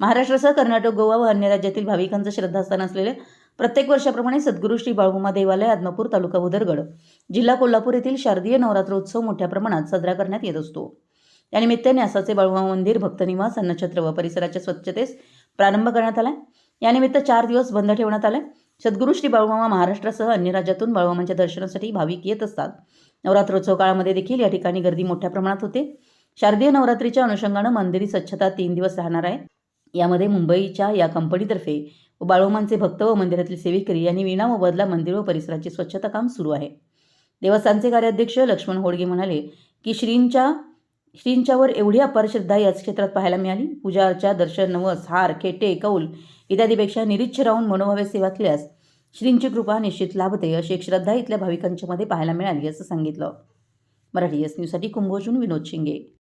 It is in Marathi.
महाराष्ट्रासह कर्नाटक गोवा व अन्य राज्यातील भाविकांचं श्रद्धास्थान असलेले प्रत्येक वर्षाप्रमाणे सद्गुरू श्री बाळूमा देवालय आदमापूर तालुका उदरगड जिल्हा कोल्हापूर येथील शारदीय नवरात्रोत्सव मोठ्या प्रमाणात साजरा करण्यात येत असतो. या निमित्ताने आसाचे बाळूमा मंदिर भक्तनिवास अन्नछत्र व परिसराच्या स्वच्छतेस प्रारंभ करण्यात आला यानिमित्त चार दिवस बंद ठेवण्यात आले सद्गुरू श्री बाळूमामा महाराष्ट्रासह अन्य राज्यातून बाळूमामांच्या दर्शनासाठी भाविक येत असतात. नवरात्रोत्सव काळामध्ये देखील या ठिकाणी गर्दी मोठ्या प्रमाणात होते. शारदीय नवरात्रीच्या अनुषंगानं मंदिरी स्वच्छता तीन दिवस राहणार आहे. यामध्ये मुंबईच्या या कंपनीतर्फे व भक्त व मंदिरातील सेविकरी यांनी विना मोबदला मंदिर व परिसराची स्वच्छता काम सुरू आहे. देवस्थानचे कार्याध्यक्ष लक्ष्मण होडगे म्हणाले की श्रींच्या श्रींच्यावर एवढी अपार श्रद्धा याच क्षेत्रात पाहायला मिळाली. पूजा अर्चा दर्शन नवस हार खेटे कौल इत्यादीपेक्षा निरीच्छ राहून मनोभावे सेवा केल्यास श्रींची कृपा निश्चित लाभते अशी एक श्रद्धा इथल्या भाविकांच्या मध्ये पाहायला मिळाली असं सांगितलं. मराठी एस न्यूजसाठी कुंभोजून विनोद शिंगे.